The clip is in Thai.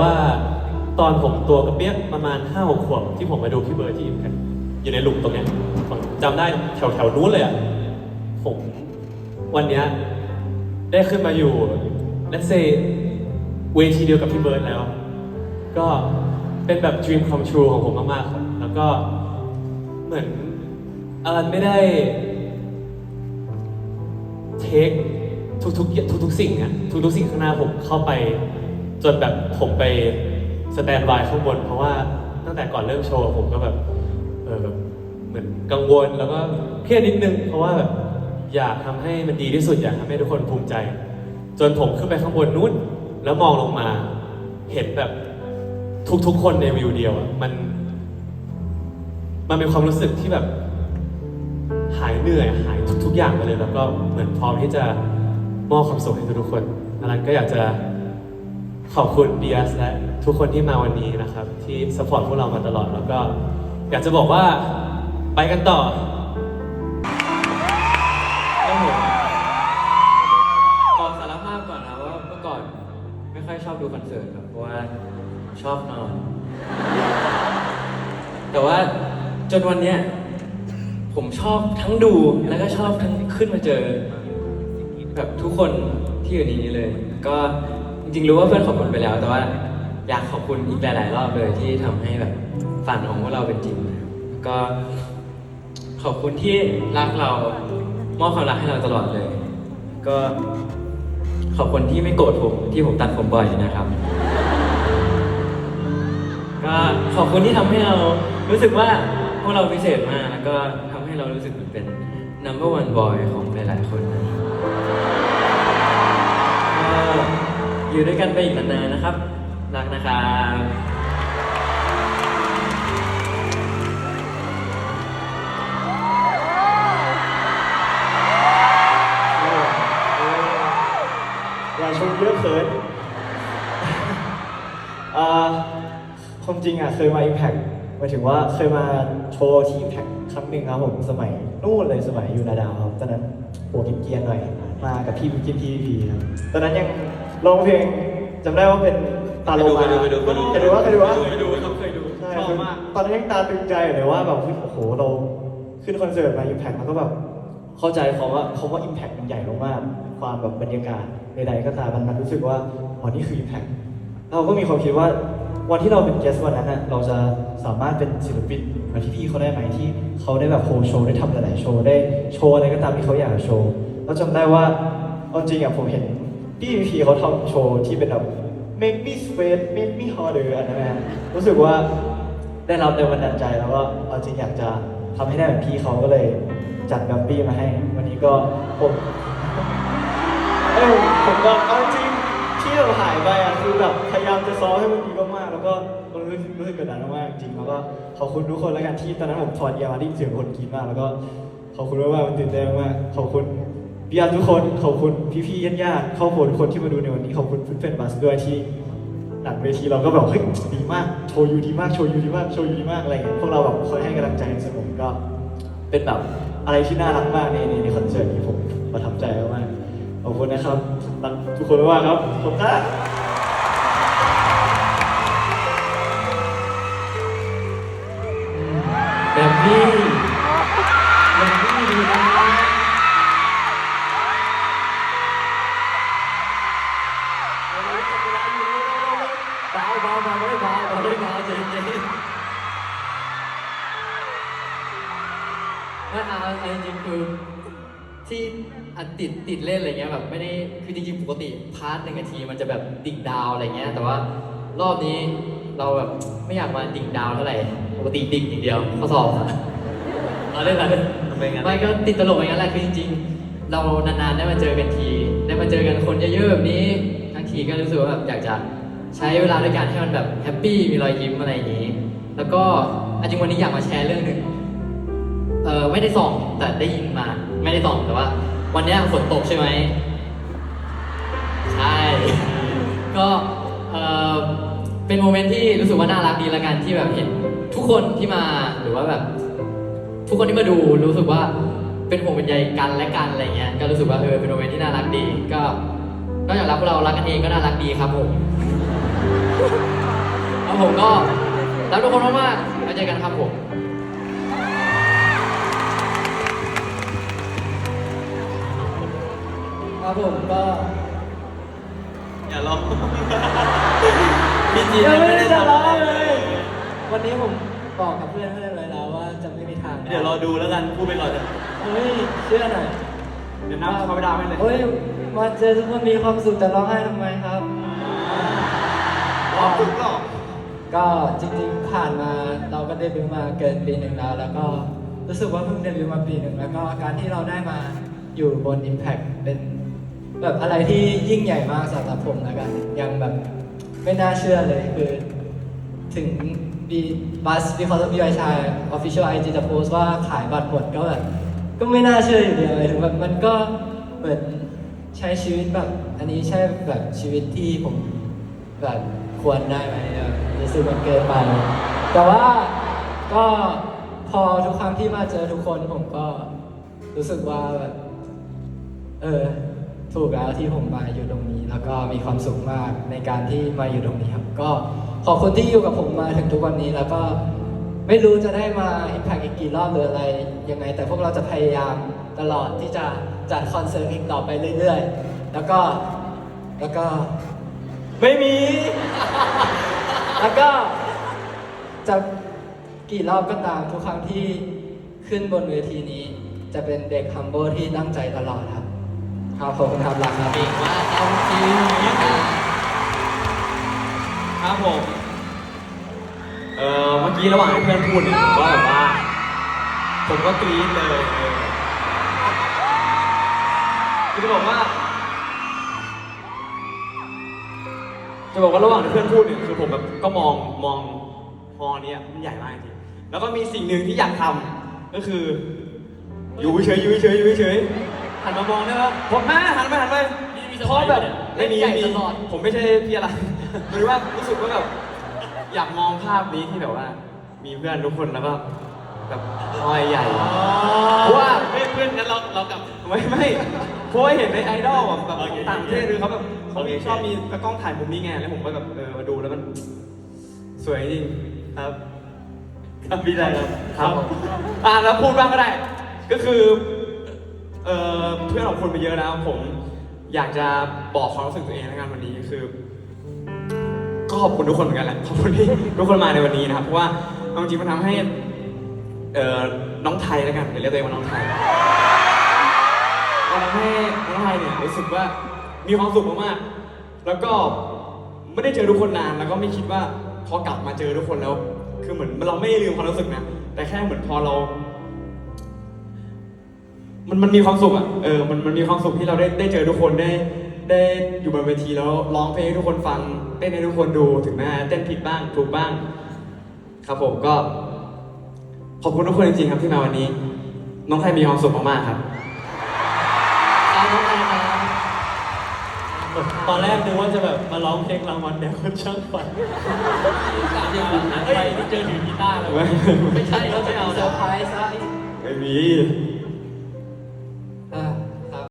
ว่าตอนผมตัวกระเปียกประมาณ5้าหกขวบที่ผมมาดูพี่เบิร์ดที่อิมแพคอยู่ในหลุมตรงเนี้ยผมจำได้แถวแถวนู้นเลยอะผมวันเนี้ยได้ขึ้นมาอยู่ let's say เวทีเดียวกับพี่เบิร์ดแล้ว ก็เป็นแบบ dream come true ของผมมากๆครับแล้วก็เหมือนอลันไม่ได้เทคทุกๆทุกๆสิ่งอะทุกๆสิ่งข้างหน้าผมเข้าไป จนแบบผมไปสแตนบายข้างบน เพราะว่าตั้งแต่ก่อนเริ่มโชว์ผมก็แบบเออแบบเหมือนกังวลแล้วก็เครียดนิดนึง เพราะว่าแบบอยากทำให้มันดีที่สุดอยากทำให้ทุกคนภูมิใจ จนผมขึ้นไปข้างบนนู้น แล้วมองลงมาเห็นแบบทุกๆ คนในวิวเดียวอะมัน มันเป็นความรู้สึกที่แบบ หายเหนื่อยหายทุก ๆ อย่างไปเลย แล้วก็เหมือนพร้อมที่จะมอบความสุขให้ทุกๆคนอลันก็อยากจะ ขอบคุณเบียสและทุกคนที่มาวันนี้นะครับ ที่สปอร์ตพวกเรามาตลอดแล้วก็ อยากจะบอกว่าไปกันต่อขอสารภาพก่อนนะว่าเมื่อก่อนไม่ค่อยชอบดูคอนเสิร์ตครับเพราะว่าชอบนอน แต่ว่าจนวันเนี้ยผมชอบทั้งดูแล้วก็ชอบทั้งขึ้นมาเจอแบบทุกคนที่อยู่ในนี้เลย ก็ จริงๆรู้ว่าเพื่อนขอบคุณไปแล้ว แต่ว่าอยากขอบคุณอีกหลาย ๆ รอบเลยที่ทำให้แบบฝันของพวกเราเป็นจริงก็ขอบคุณที่รักเรามอบความรักให้เราตลอดเลย ก็ขอบคุณที่ไม่โกรธผมที่ผมตัดผมบ่อยนะครับ ก็ขอบคุณที่ทำให้เรารู้สึกว่าพวกเราพิเศษมากแล้วก็ทำให้เรารู้สึกเหมือนเป็น number one boy ของหลาย ๆ คนนะครับ อยู่ด้วยกันไปอีกนานๆนะครับ รักนะครับอย่าชมเยอะเขินอ่าความจริงอะเคยมา Impact หมายถึงว่าเคยมาโชว์ที่ Impact ครั้งหนึ่งครับผมสมัยนู่นเลยสมัยอยู่นาดาวครับตอนนั้นหัวกินเกียร์หน่อย มากับพี่บิ๊กพี่พีครับตอนนั้นยัง ร้องเพลงจำได้ว่าเป็นตาโลมาไปดูไปดูไปดูเคยดูว่าเคยดูว่าไปดูครับเคยดูใช่ชอบมากตอนนั้นยังตาตึงใจอยู่เลยว่าแบบเฮ้ยโอ้โหเราขึ้นคอนเสิร์ตมา Impact แล้วก็แบบเข้าใจคำว่าคำว่า Impact มันใหญ่มากๆความแบบบรรยากาศใดๆก็ตามมันมันรู้สึกว่าอ๋อนี่คือ Impact เราก็มีความคิดว่าวันที่เราเป็นเกสวันนั้นน่ะเราจะสามารถเป็นศิลปินเหมือนที่พี่เขาได้ไหมที่เขาได้แบบโฮโชว์ได้ทำหลายๆโชว์ได้โชว์อะไรก็ตามที่เขาอยากจะโชว์แล้วจำได้ว่าเอาจริงอะผมเห็น พี่พีเขาทำโชว์ที่เป็นแบบ make me sweat make me harder อันนั้นนะรู้สึกว่าได้รับแรงบันดาลใจแล้วก็เอาจริงอยากจะทำให้ได้เหมือนพี่เขาก็เลยจัดแบมบี้มาให้ วันนี้ก็ผมเออผมก็เอาจริงที่เราหายไปอะคือแบบพยายามจะซ้อมให้มันดีมากๆแล้วก็รู้สึกรู้สึกกดดันมากจริงแล้วก็ขอบคุณทุกคนแล้วกันที่ตอนนั้นผมถอดยร์มาได้ยิเสียงคนกรีมากแล้วก็ขอบคุณมากๆมันตื่นเต้นมากขอบคุณ พี่อาร์ทุกคนขอบคุณพี่ๆญาติๆครอบครัวทุกคนที่มาดูในวันนี้ขอบคุณเพื่อนบัสด้วยที่หลังเวทีเราก็แบบเฮ้ยดีมากโชว์ยูดีมากโชว์ยูดีมากโชว์ยูดีมากอะไรอย่างเงี้ยพวกเราแบบคอยให้กำลังใจเสมอก็ เป็นแบบอะไรที่น่ารักมากในในในคอนเสิร์ตนี้ผมประทับใจมากขอบคุณนะครับรักทุกคนมากครับขอบคุณนะแบบนี้ ไม่เอาเอาจริงๆคือที่อันติดติดเล่นอะไรเงี้ยแบบไม่ได้คือจริงๆปกติพาร์ทหนึ่งนาทีมันจะแบบดิ่งดาวอะไรเงี้ย แต่ว่ารอบนี้เราแบบไม่อยากมาดิ่งดาวเท่าไหร่ปกติดิ่งอย่างเดียวข้อสอบอะเราเล่นอะไรทำไมงั้นไม่ก็ติดตลกอย่างนั้นแหละคือจริง ๆ เรานานๆได้มาเจอกันทีได้มาเจอกันคนเยอะๆแบบนี้ทั้งทีก็รู้สึกว่าแบบอยากจะใช้เวลาด้วยกันให้มันแบบแฮปปี้มีรอยยิ้มอะไรอย่างนี้ แล้วก็อะจริงวันนี้อยากมาแชร์เรื่องหนึ่ง เออไม่ได้ส่องแต่ได้ยินมา ไม่ได้ส่องแต่ว่า วันเนี้ยฝนตกใช่ไหมใช่ ก็เออเป็นโมเมนต์ที่รู้สึกว่าน่ารักดีละกันที่แบบเห็นทุกคนที่มาหรือว่าแบบ ทุกคนที่มาดูรู้สึกว่าเป็นห่วงเป็นใยกันและกันอะไรเงี้ยก็รู้สึกว่าเออเป็นโมเมนต์ที่น่ารักดี ก็นอกจากรักพวกเรารักกันเองก็น่ารักดีครับผมแล้วผมก็รักทุกคนมากๆแล้วเจอกันครับผม ครับผมก็อย่าร้องยังไม่ได้จะร้องเลย วันนี้ผมบอกกับเพื่อนเพื่อนไว้แล้วว่าจะไม่มีทางเดี๋ยวรอดูแล้วกันพูดไปก่อนจะเฮ้ยเชื่อหน่อยเดี๋ยวนับเขาไม่ได้ไม่เลยเฮ้ยมาเจอทุกคนมีความสุขแต่ร้องไห้ทำไมครับร้องปุ๊บหรอก็จริงๆผ่านมาเราก็เดบิวต์มาเกินปีหนึ่งแล้ว แล้วก็รู้สึกว่าเพิ่งเดบิวต์มาปีหนึ่งแล้วก็การที่เราได้มาอยู่บน Impact เป็น แบบอะไรที่ยิ่งใหญ่มากสำหรับผมแล้วกันยังแบบไม่น่าเชื่อเลยคือ ถึงบีบัสบีคอสบีไอชายออฟฟิเชียลไอจีจะโพสต์ว่าขายบัตรหมดก็แบบก็ไม่น่าเชื่ออยู่ดีเลยถึงแบบมันก็เหมือนใช้ชีวิตแบบ อันนี้ใช่แบบชีวิตที่ผมแบบควรได้ไหมรู้สึกมันเกินไป แต่ว่าก็พอทุกครั้งที่มาเจอทุกคนผมก็รู้สึกว่าแบบเออ ถูกแล้วที่ผมมาอยู่ตรงนี้ แล้วก็มีความสุขมากในการที่มาอยู่ตรงนี้ครับ ก็ขอบคุณที่อยู่กับผมมาถึงทุกวันนี้แล้วก็ไม่รู้จะได้มา Impact อีกกี่รอบหรืออะไรยังไง แต่พวกเราจะพยายามตลอดที่จะจัดคอนเสิร์ตอีกต่อไปเรื่อยๆ แล้วก็แล้วก็ไม่มี แล้วก็จะกี่รอบก็ตามทุกครั้งที่ขึ้นบนเวทีนี้ จะเป็นเด็ก humble ที่ตั้งใจตลอดครับ ครับผมครับรักครับเก่งมากครับจริงครับผมเอ่อเมื่อกี้ระหว่างที่เพื่อนพูดเนี่ยผมก็แบบว่า ผมก็กรี๊ดเลยเออคือจะบอกว่า จะบอกว่าระหว่างที่เพื่อนพูดเนี่ยคือผมแบบก็มองมองฮอเนี้ยมันใหญ่มากจริงแล้วก็มีสิ่งหนึ่งที่อยากทำก็คืออยู่เฉยอยู่เฉยอยู่เฉย หันมามองได้ไหมผมหน้าหันไปหันไปเพราะแบบไม่มีไม่มีผมไม่ใช่พี่อะไร หรือว่ารู้สึกว่าแบบอยากมองภาพนี้ที่แบบว่า มีเพื่อนทุกคนแล้วก็แบบฮอยใหญ่เพราะว่าเพื่อนเพื่อนนั้นเราเรากับ ไม่ไม่เพราะว่าเห็นในไอดอลแบบแบบของต่างประเทศคือเขาแบบเขามีชอบมีกล้องถ่ายมุมนี้ไงแล้วผมก็แบบเออมาดูแล้วมัน สวยจริงครับครับพี่ได้ครับครับอ่าแล้วพูดบ้างก็ได้ ก็คือ เอ่อเพื่อนของคุณไปเยอะแล้วผมอยากจะบอกความรู้สึกตัวเองในงานวันนี้คือ ก็ขอบคุณทุกคนเหมือนกันแหละขอบคุณที่ทุกคนมาในวันนี้นะครับเพราะว่าเอาจริงๆมันทำให้เอ่อน้องไทยแล้วกันเดี๋ยวเรียกตัวเองว่าน้องไทยมันทำให้น้องไทยเนี่ยรู้สึกว่ามีความสุขมากๆแล้วก็ไม่ได้เจอทุกคนนานแล้วก็ไม่คิดว่าพอกลับมาเจอทุกคนแล้ว คือเหมือนเราไม่ลืมความรู้สึกนะแต่แค่เหมือนพอเรา มันมันมีความสุขอะเออมันมันมีความสุขที่เราได้ได้เจอทุกคนได้ได้อยู่บนเวทีแล้วร้องเพลงให้ทุกคนฟังเต้นให้ทุกคนดูถึงแม้เต้นผิดบ้างถูกบ้าง ครับผมก็ ขอบคุณทุกคนจริงๆครับที่มาวันนี้ น้องไทยมีความสุขมากๆครับครับน้องไอครับตอนแรกนึกว่าจะแบบมาร้องเพลงรางวัลแด่คนช่างฝันสามอย่างหันไปนี่เจอถือกีตาร์เลยไม่ไม่ใช่เขาไม่เอาเซอแล้วร์ไพรส์ซะไม่มี